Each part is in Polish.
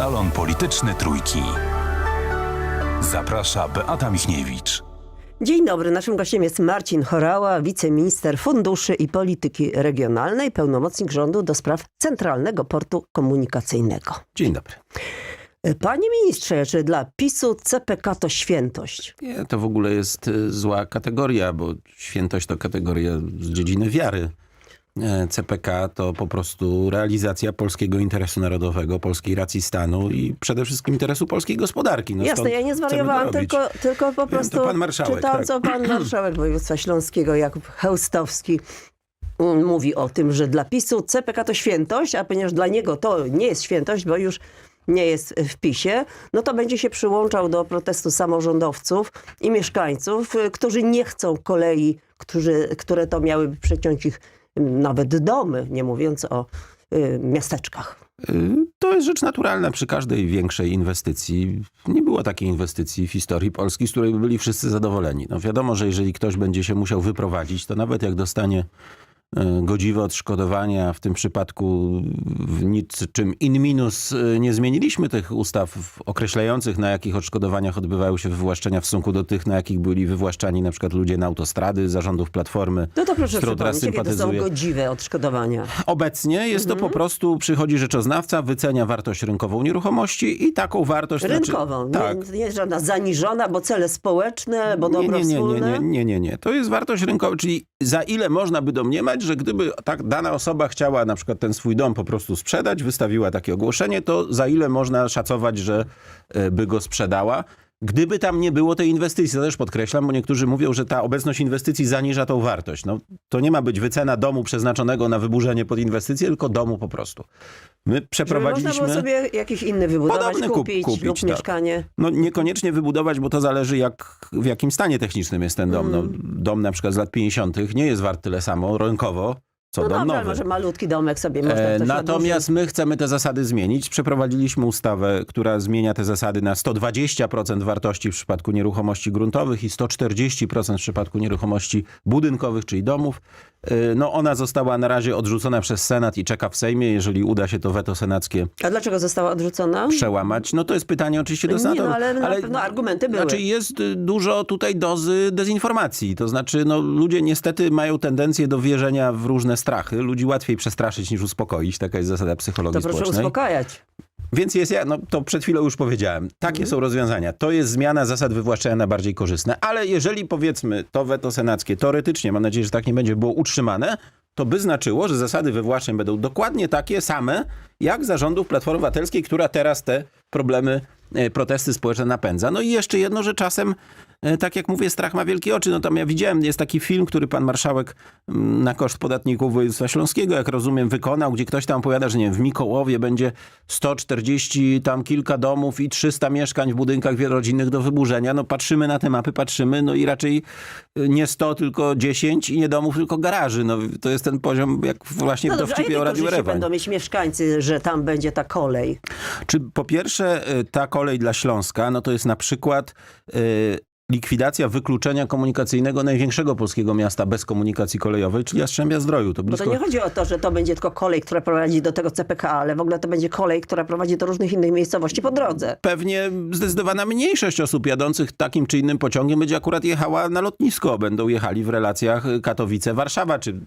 Salon Polityczny Trójki. Zaprasza Beata Michniewicz. Dzień dobry, naszym gościem jest Marcin Chorała, wiceminister funduszy i polityki regionalnej, pełnomocnik rządu do spraw Centralnego Portu Komunikacyjnego. Dzień dobry. Panie ministrze, czy dla PiSu CPK to świętość? Nie, to w ogóle jest y, zła kategoria, bo świętość to kategoria z dziedziny wiary. E, CPK to po prostu realizacja polskiego interesu narodowego, polskiej racji stanu i przede wszystkim interesu polskiej gospodarki. No Jasne, ja nie zwariowałam, to tylko, tylko po to prostu pan marszałek, czytałam, tak. co pan marszałek województwa śląskiego Jakub Chełstowski mm, mówi o tym, że dla PiSu CPK to świętość, a ponieważ dla niego to nie jest świętość, bo już nie jest w PiSie, no to będzie się przyłączał do protestu samorządowców i mieszkańców, którzy nie chcą kolei, którzy, które to miałyby przeciąć ich nawet domy, nie mówiąc o y, miasteczkach. Y, To jest rzecz naturalna przy każdej większej inwestycji. Nie było takiej inwestycji w historii Polski, z której by byli wszyscy zadowoleni. No wiadomo, że jeżeli ktoś będzie się musiał wyprowadzić, to nawet jak dostanie godziwe odszkodowania, w tym przypadku w niczym in minus y, nie zmieniliśmy tych ustaw określających, na jakich odszkodowaniach odbywały się wywłaszczenia w stosunku do tych, na jakich byli wywłaszczani na przykład ludzie na autostrady, zarządów Platformy, No to proszę przypomnieć, jakie to są godziwe odszkodowania. Obecnie jest to po prostu, przychodzi rzeczoznawca, wycenia wartość rynkową nieruchomości i taką wartość... Rynkową, Znaczy, tak. nie, nie jest żadna zaniżona, bo cele społeczne, bo dobro nie, nie, nie, wspólne. nie, nie, nie, nie. To jest wartość rynkowa, czyli za ile można by domniemać, że gdyby tak dana osoba chciała na przykład ten swój dom po prostu sprzedać, wystawiła takie ogłoszenie, to za ile można szacować, że e, by go sprzedała. Gdyby tam nie było tej inwestycji, to też podkreślam, bo niektórzy mówią, że ta obecność inwestycji zaniża tą wartość. No, to nie ma być wycena domu przeznaczonego na wyburzenie pod inwestycję, tylko domu po prostu. My Żeby przeprowadziliśmy... można było sobie jakiś inny wybudować, Podobny kup- kupić, kupić, lub tak. mieszkanie. No niekoniecznie wybudować, bo to zależy jak, w jakim stanie technicznym jest ten dom. Mm. No, dom na przykład z lat 50. nie jest wart tyle samo rynkowo, co No dom dobra, nowy. może malutki domek sobie można E, Natomiast my chcemy te zasady zmienić. Przeprowadziliśmy ustawę, która zmienia te zasady na 120% wartości w przypadku nieruchomości gruntowych i 140% w przypadku nieruchomości budynkowych, czyli domów. E, No ona została na razie odrzucona przez Senat i czeka w Sejmie. Jeżeli uda się to weto senackie A dlaczego została odrzucona? przełamać, no to jest pytanie oczywiście do Senatu. no, ale na pewno argumenty były. Znaczy jest y, dużo tutaj dozy dezinformacji. To znaczy no, ludzie niestety mają tendencję do wierzenia w różne strachy. Ludzi łatwiej przestraszyć niż uspokoić. Taka jest zasada psychologii To proszę społecznej. uspokajać. Więc jest, ja, no to przed chwilą już powiedziałem, takie Mhm. są rozwiązania. To jest zmiana zasad wywłaszczenia na bardziej korzystne, ale jeżeli powiedzmy to weto senackie teoretycznie, mam nadzieję, że tak nie będzie, było utrzymane, to by znaczyło, że zasady wywłaszczeń będą dokładnie takie same, jak zarządów Platformy Obywatelskiej, która teraz te problemy, e, protesty społeczne napędza. No i jeszcze jedno, że czasem, e, tak jak mówię, strach ma wielkie oczy. No tam ja widziałem, jest taki film, który pan marszałek mm, na koszt podatników województwa śląskiego, jak rozumiem, wykonał, gdzie ktoś tam opowiada, że nie wiem, w Mikołowie będzie 140 tam kilka domów i 300 mieszkań w budynkach wielorodzinnych do wyburzenia. No patrzymy na te mapy, patrzymy, no i raczej y, nie 100, tylko 10 i nie domów, tylko garaży. No to jest ten poziom, jak właśnie No w dobrze, a dowcipie jakie o Radiu korzyści Erewań. będą mieć mieszkańcy, że tam będzie ta kolej? Czy po pierwsze y, ta kolej dla Śląska, no to jest na przykład y, likwidacja wykluczenia komunikacyjnego największego polskiego miasta bez komunikacji kolejowej, czyli Jastrzębia Zdroju. To Bo blisko... to nie chodzi o to, że to będzie tylko kolej, która prowadzi do tego CPK, ale w ogóle to będzie kolej, która prowadzi do różnych innych miejscowości po drodze. Pewnie zdecydowana mniejszość osób jadących takim czy innym pociągiem będzie akurat jechała na lotnisko. Będą jechali w relacjach Katowice-Warszawa, czy,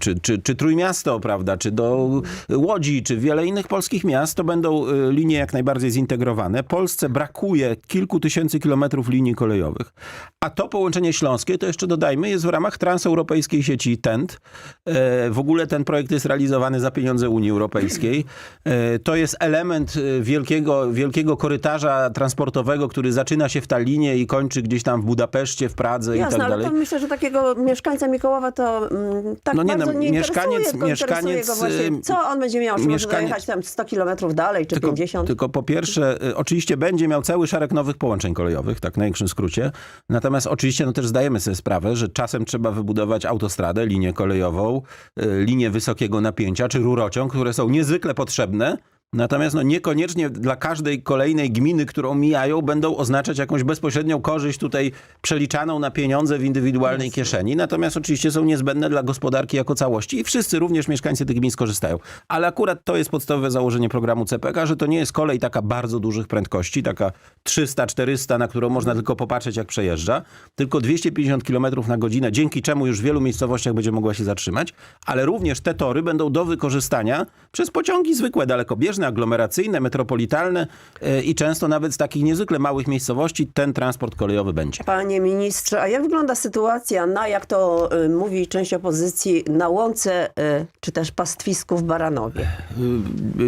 czy, czy, czy Trójmiasto, prawda, czy do Łodzi, czy wiele innych polskich miast. To będą y, linie jak najbardziej zintegrowane. Polsce brakuje kilku tysięcy kilometrów linii kolejowych. A to połączenie śląskie, to jeszcze dodajmy, jest w ramach transeuropejskiej sieci TENT. E, W ogóle ten projekt jest realizowany za pieniądze Unii Europejskiej. E, To jest element e, wielkiego, wielkiego korytarza transportowego, który zaczyna się w Tallinie i kończy gdzieś tam w Budapeszcie, w Pradze i Jasne, tak ale dalej. to myślę, że takiego mieszkańca Mikołowa to mm, tak No nie, bardzo no, nie mieszkaniec- mieszkaniec, go właśnie, ym, co on będzie miał, czy może mieszkaniec- dojechać tam 100 kilometrów dalej, czy Tylko, 50? tylko po pierwsze, y, oczywiście będzie miał cały szereg nowych połączeń kolejowych, tak w największym skrócie. Natomiast oczywiście no też zdajemy sobie sprawę, że czasem trzeba wybudować autostradę, linię kolejową, y, linię wysokiego napięcia czy rurociąg, które są niezwykle potrzebne, Natomiast no, niekoniecznie dla każdej kolejnej gminy, którą mijają, będą oznaczać jakąś bezpośrednią korzyść tutaj przeliczaną na pieniądze w indywidualnej kieszeni. Natomiast oczywiście są niezbędne dla gospodarki jako całości i wszyscy, również mieszkańcy tych gmin skorzystają. Ale akurat to jest podstawowe założenie programu CPK, że to nie jest kolej taka bardzo dużych prędkości, taka 300-400, na którą można tylko popatrzeć jak przejeżdża, tylko 250 km na godzinę, dzięki czemu już w wielu miejscowościach będzie mogła się zatrzymać, ale również te tory będą do wykorzystania przez pociągi zwykłe, dalekobieżne, aglomeracyjne, metropolitalne yy, i często nawet z takich niezwykle małych miejscowości ten transport kolejowy będzie. Panie ministrze, a jak wygląda sytuacja na, jak to y, mówi część opozycji, na łące y, czy też pastwisku w Baranowie?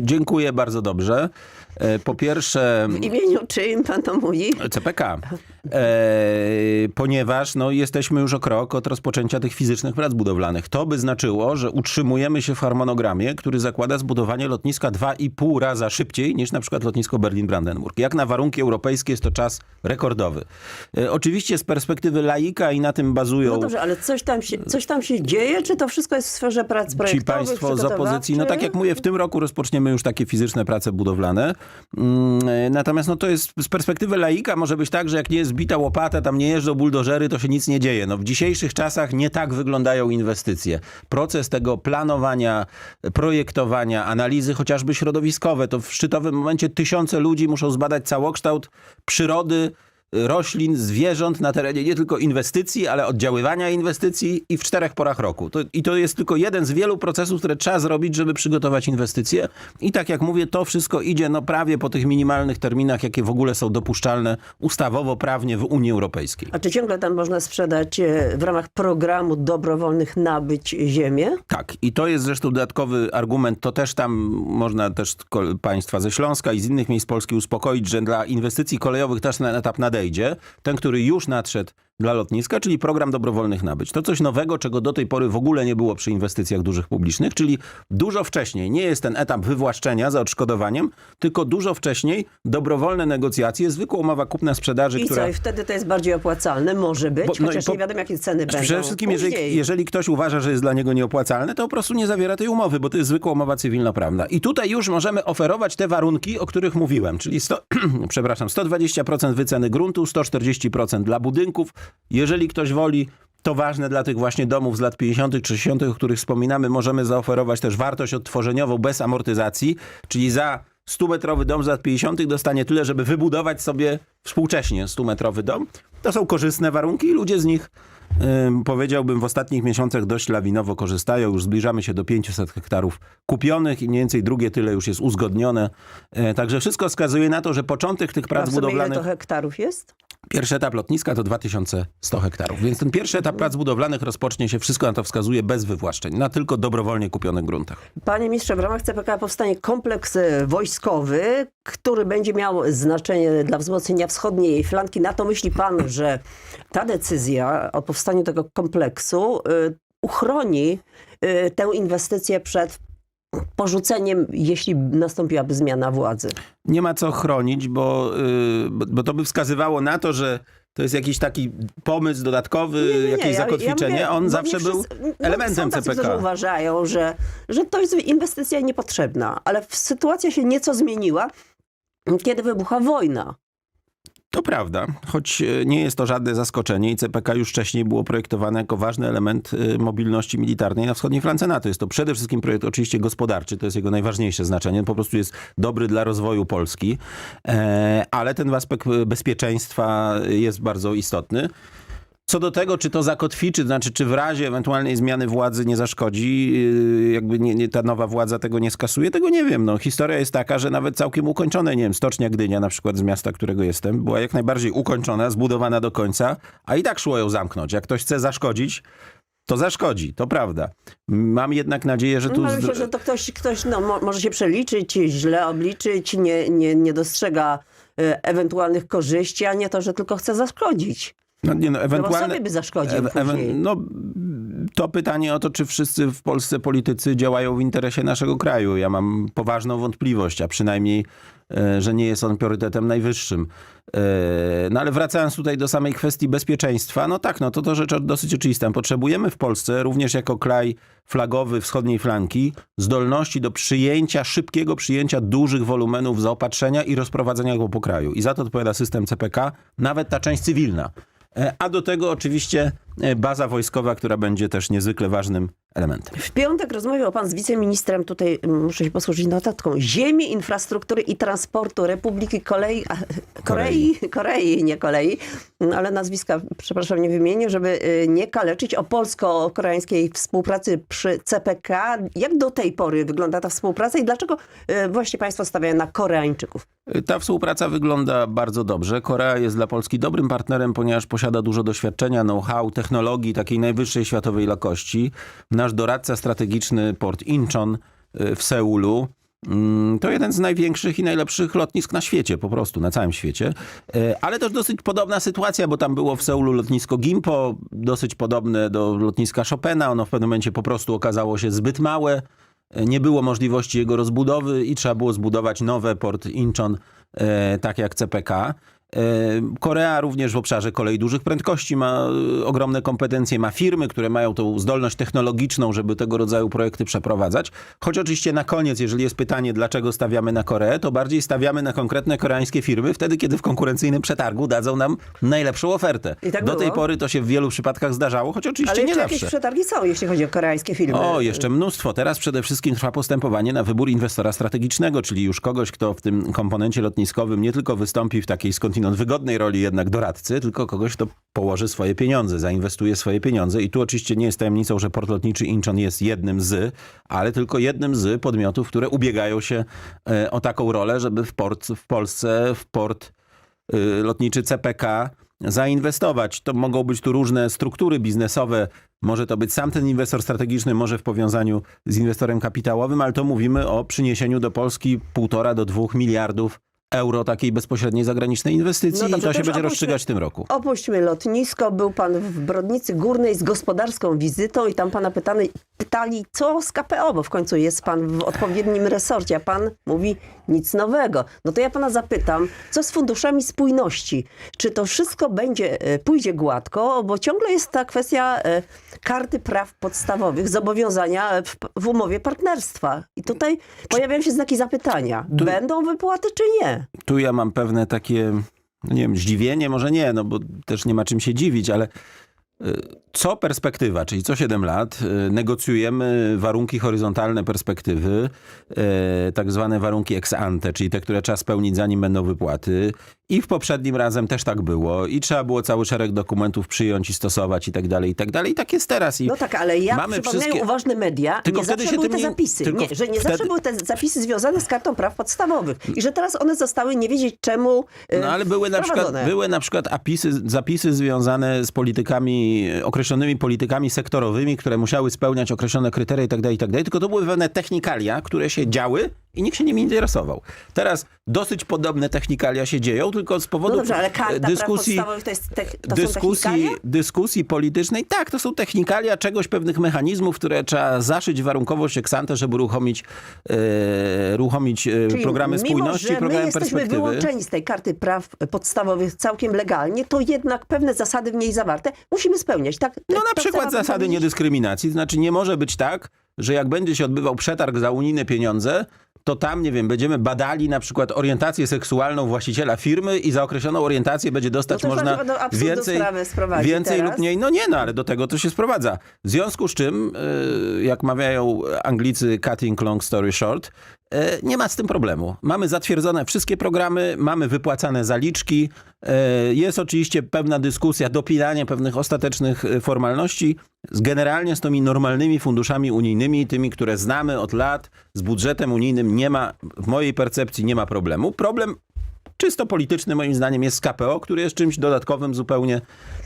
Dziękuję bardzo dobrze. Po pierwsze... W imieniu czyim pan to mówi? CPK. E, ponieważ no, jesteśmy już o krok od rozpoczęcia tych fizycznych prac budowlanych. To by znaczyło, że utrzymujemy się w harmonogramie, który zakłada zbudowanie lotniska 2,5 raza szybciej niż na przykład lotnisko Berlin-Brandenburg. Jak na warunki europejskie jest to czas rekordowy. E, oczywiście z perspektywy laika i na tym bazują No dobrze, ale coś tam, się, coś tam się dzieje, czy to wszystko jest w sferze prac Ci projektowych, państwo z opozycji, no tak jak mówię, w tym roku rozpoczniemy już takie fizyczne prace budowlane. Mm, e, Natomiast no to jest z perspektywy laika może być tak, że jak nie jest bita łopata, tam nie jeżdżą buldożery, to się nic nie dzieje. No w dzisiejszych czasach nie tak wyglądają inwestycje. Proces tego planowania, projektowania, analizy chociażby środowiskowe, to w szczytowym momencie tysiące ludzi muszą zbadać całokształt przyrody, roślin, zwierząt na terenie nie tylko inwestycji, ale oddziaływania inwestycji i w czterech porach roku. To, I to jest tylko jeden z wielu procesów, które trzeba zrobić, żeby przygotować inwestycje. I tak jak mówię, to wszystko idzie no prawie po tych minimalnych terminach, jakie w ogóle są dopuszczalne ustawowo, prawnie w Unii Europejskiej. A czy ciągle tam można sprzedać e, w ramach programu dobrowolnych nabyć ziemię? Tak, i to jest zresztą dodatkowy argument, to też tam można też państwa ze Śląska i z innych miejsc Polski uspokoić, że dla inwestycji kolejowych też ten etap nadejdzie, ten, który już nadszedł dla lotniska, czyli program dobrowolnych nabyć. To coś nowego, czego do tej pory w ogóle nie było przy inwestycjach dużych publicznych, czyli dużo wcześniej. Nie jest ten etap wywłaszczenia za odszkodowaniem, tylko dużo wcześniej dobrowolne negocjacje, zwykła umowa kupna-sprzedaży, I która... co? I wtedy to jest bardziej opłacalne? Może być, Bo- no chociaż po- nie wiadomo, jakie ceny będą. Przede wszystkim, jeżeli, jeżeli ktoś uważa, że jest dla niego nieopłacalne, to po prostu nie zawiera tej umowy, bo to jest zwykła umowa cywilnoprawna. I tutaj już możemy oferować te warunki, o których mówiłem, czyli 100, przepraszam, 120% wyceny gruntu, 140% dla budynków. Jeżeli ktoś woli, to ważne dla tych właśnie domów z lat 50. czy 60., o których wspominamy, możemy zaoferować też wartość odtworzeniową bez amortyzacji, czyli za 100-metrowy dom z lat 50. dostanie tyle, żeby wybudować sobie współcześnie 100-metrowy dom. To są korzystne warunki i ludzie z nich, ym, powiedziałbym, w ostatnich miesiącach dość lawinowo korzystają. Już zbliżamy się do 500 hektarów kupionych i mniej więcej drugie tyle już jest uzgodnione. E, Także wszystko wskazuje na to, że początek tych A prac w sumie ile budowlanych... to hektarów jest? Pierwszy etap lotniska to 2100 hektarów, więc ten pierwszy etap prac budowlanych rozpocznie się, wszystko na to wskazuje, bez wywłaszczeń, na tylko dobrowolnie kupionych gruntach. Panie ministrze, w ramach CPK powstanie kompleks e, wojskowy, który będzie miał znaczenie dla wzmocnienia wschodniej flanki. Na to myśli pan, że ta decyzja o powstaniu tego kompleksu y, uchroni y, tę inwestycję przed porzuceniem, jeśli nastąpiłaby zmiana władzy? Nie ma co chronić, bo, yy, bo, bo to by wskazywało na to, że to jest jakiś taki pomysł dodatkowy, Nie, nie, nie, jakieś ja- zakotwiczenie. ja mówię, On zawsze nie był wszyscy- no, elementem są tacy, CPK. którzy uważają, że, że to jest inwestycja niepotrzebna, ale sytuacja się nieco zmieniła, kiedy wybucha wojna. To prawda, choć e, nie jest to żadne zaskoczenie i CPK już wcześniej było projektowane jako ważny element e, mobilności militarnej na wschodniej flance NATO. Jest to przede wszystkim projekt oczywiście gospodarczy, to jest jego najważniejsze znaczenie, po prostu jest dobry dla rozwoju Polski, e, ale ten aspekt bezpieczeństwa jest bardzo istotny. Co do tego, czy to zakotwiczy, to znaczy czy w razie ewentualnej zmiany władzy nie zaszkodzi, yy, jakby nie, nie, ta nowa władza tego nie skasuje, tego nie wiem. No, historia jest taka, że nawet całkiem ukończone, nie wiem, Stocznia Gdynia na przykład z miasta, którego jestem, była jak najbardziej ukończona, zbudowana do końca, a i tak szło ją zamknąć. Jak ktoś chce zaszkodzić, to zaszkodzi, to prawda. Mam jednak nadzieję, że tu... No, myślę, że to ktoś, ktoś no, mo, może się przeliczyć, źle obliczyć, nie, nie, nie dostrzega e, ewentualnych korzyści, a nie to, że tylko chce zaszkodzić. No, nie, no, No ewentualne... by zaszkodził no, To pytanie o to, czy wszyscy w Polsce politycy działają w interesie naszego kraju. Ja mam poważną wątpliwość, a przynajmniej, e, że nie jest on priorytetem najwyższym. E, No ale wracając tutaj do samej kwestii bezpieczeństwa, no tak, no to to rzecz dosyć oczywista. Potrzebujemy w Polsce, również jako kraj flagowy wschodniej flanki, zdolności do przyjęcia, szybkiego przyjęcia dużych wolumenów zaopatrzenia i rozprowadzenia go po kraju. I za to odpowiada system CPK, nawet ta część cywilna. E, A do tego oczywiście baza wojskowa, która będzie też niezwykle ważnym elementem. W piątek rozmawiał pan z wiceministrem, tutaj mm, muszę się posłużyć notatką, ziemi, infrastruktury i transportu Republiki Kolei, a, Korei, Korei, nie kolei, mm, ale nazwiska, przepraszam, nie wymienię, żeby y, nie kaleczyć o polsko-koreańskiej współpracy przy CPK. Jak do tej pory wygląda ta współpraca i dlaczego y, właśnie państwo stawiają na Koreańczyków? Ta współpraca wygląda bardzo dobrze. Korea jest dla Polski dobrym partnerem, ponieważ posiada dużo doświadczenia, know-how, technologii takiej najwyższej światowej jakości. Nasz doradca strategiczny port Incheon y, w Seulu mm, to jeden z największych i najlepszych lotnisk na świecie, po prostu na całym świecie. Y, Ale też dosyć podobna sytuacja, bo tam było w Seulu lotnisko Gimpo, dosyć podobne do lotniska Chopina. Ono w pewnym momencie po prostu okazało się zbyt małe. Nie było możliwości jego rozbudowy i trzeba było zbudować nowe port Incheon, tak jak CPK. E, Korea również w obszarze kolei dużych prędkości ma e, ogromne kompetencje, ma firmy, które mają tą zdolność technologiczną, żeby tego rodzaju projekty przeprowadzać. Choć oczywiście na koniec, jeżeli jest pytanie, dlaczego stawiamy na Koreę, to bardziej stawiamy na konkretne koreańskie firmy wtedy, kiedy w konkurencyjnym przetargu dadzą nam najlepszą ofertę. Tak Do tej było. pory to się w wielu przypadkach zdarzało, choć oczywiście Ale nie zawsze. jakieś przetargi są, jeśli chodzi o koreańskie filmy. O, jeszcze mnóstwo. Teraz przede wszystkim trwa postępowanie na wybór inwestora strategicznego, czyli już kogoś, kto w tym komponencie lotniskowym nie tylko wystąpi w takiej skądinąd wygodnej roli jednak doradcy, tylko kogoś, kto położy swoje pieniądze, zainwestuje swoje pieniądze. I tu oczywiście nie jest tajemnicą, że port lotniczy Incheon jest jednym z, ale tylko jednym z podmiotów, które ubiegają się e, o taką rolę, żeby w, port, w Polsce, w port y, lotniczy CPK zainwestować. To mogą być tu różne struktury biznesowe. Może to być sam ten inwestor strategiczny, może w powiązaniu z inwestorem kapitałowym, ale to mówimy o przyniesieniu do Polski półtora do dwóch miliardów euro takiej bezpośredniej zagranicznej inwestycji No i dobrze, to to się będzie opuśćmy- rozstrzygać w tym roku. Opuśćmy lotnisko. Był pan w Brodnicy Górnej z gospodarską wizytą i tam pana pytany, pytali, co z KPO, bo w końcu jest pan w odpowiednim resorcie, a pan mówi nic nowego. No to ja pana zapytam, co z funduszami spójności? Czy to wszystko będzie, e, pójdzie gładko, bo ciągle jest ta kwestia e, karty praw podstawowych, zobowiązania e, w, umowie partnerstwa. I tutaj pojawiają się znaki zapytania. Będą wypłaty czy nie? Tu ja mam pewne takie, nie wiem, zdziwienie, może nie, no bo też nie ma czym się dziwić, ale co perspektywa, czyli co 7 lat, y, negocjujemy warunki horyzontalne perspektywy, y, tak zwane warunki ex ante, czyli te, które trzeba spełnić zanim będą wypłaty. I w poprzednim razem też tak było. I trzeba było cały szereg dokumentów przyjąć i stosować i tak dalej, i tak dalej. I tak jest teraz. I No tak, ale jak mamy przypominają wszystkie... uważne media, Tylko nie zawsze się były te zapisy. tylko nie, że nie wtedy- zawsze były te zapisy związane z kartą praw podstawowych. I że teraz one zostały nie wiedzieć czemu No ale były na, przykład, były na przykład apisy, zapisy związane z politykami, określonymi politykami sektorowymi, które musiały spełniać określone kryteria i tak dalej, i tak. Tylko to były pewne technikalia, które się działy i nikt się nimi interesował. Teraz dosyć podobne technikalia się dzieją, tylko z powodu No dobrze, ale karta dyskusji, to, jest te, to dyskusji, dyskusji politycznej. Tak, to są technikalia czegoś, pewnych mechanizmów, które trzeba zaszyć warunkowość eksante, żeby uruchomić, e, uruchomić e, Czyli programy mimo, spójności, że my programy jesteśmy perspektywy. wyłączeni z tej karty praw podstawowych całkiem legalnie, to jednak pewne zasady w niej zawarte musimy spełniać. Tak, No tak na chcę przykład zasady niedyskryminacji. Znaczy nie może być tak, że jak będzie się odbywał przetarg za unijne pieniądze, to tam, nie wiem, będziemy badali na przykład orientację seksualną właściciela firmy i za określoną orientację będzie dostać No można do absurdu więcej, więcej teraz. lub mniej. No nie, no ale do tego to się sprowadza. W związku z czym, yy, jak mawiają Anglicy cutting long story short, nie ma z tym problemu. Mamy zatwierdzone wszystkie programy, mamy wypłacane zaliczki. yy, Jest oczywiście pewna dyskusja, dopinanie pewnych ostatecznych yy, formalności. Generalnie z tymi normalnymi funduszami unijnymi, tymi, które znamy od lat, z budżetem unijnym nie ma, w mojej percepcji nie ma problemu. Problem czysto polityczny moim zdaniem jest KPO, który jest czymś dodatkowym, zupełnie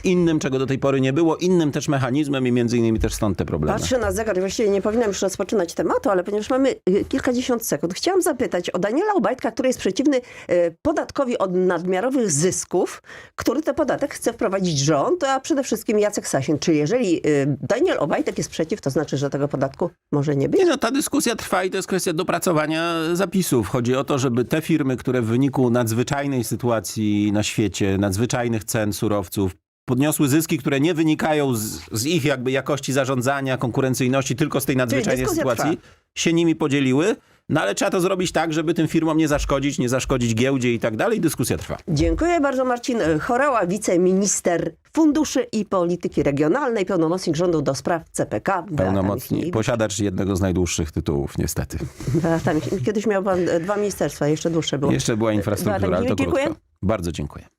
innym, czego do tej pory nie było, innym też mechanizmem i między innymi też stąd te problemy. Patrzę na zegar właściwie nie powinnam już rozpoczynać tematu, ale ponieważ mamy y, kilkadziesiąt sekund, chciałam zapytać o Daniela Obajtka, który jest przeciwny y, podatkowi od nadmiarowych zysków, który to podatek chce wprowadzić rząd, a przede wszystkim Jacek Sasin. Czy jeżeli y, Daniel Obajtek jest przeciw, to znaczy, że tego podatku może nie być? Nie no, ta dyskusja trwa i to jest kwestia dopracowania zapisów. Chodzi o to, żeby te firmy, które w wyniku nadzwyczajnej sytuacji na świecie, nadzwyczajnych cen surowców, podniosły zyski, które nie wynikają z, z ich jakby jakości zarządzania, konkurencyjności, tylko z tej nadzwyczajnej sytuacji, się nimi podzieliły. No ale trzeba to zrobić tak, żeby tym firmom nie zaszkodzić, nie zaszkodzić giełdzie i tak dalej. Dyskusja trwa. Dziękuję bardzo Marcin Chorała, wiceminister funduszy i polityki regionalnej, pełnomocnik rządu do spraw CPK. Pełnomocnik, posiadacz jednego z najdłuższych tytułów, niestety. Beata. Kiedyś miał pan e, dwa ministerstwa, jeszcze dłuższe było. Jeszcze była infrastruktura, Beata ale to Michniewicz, krótko. dziękuję. Bardzo dziękuję.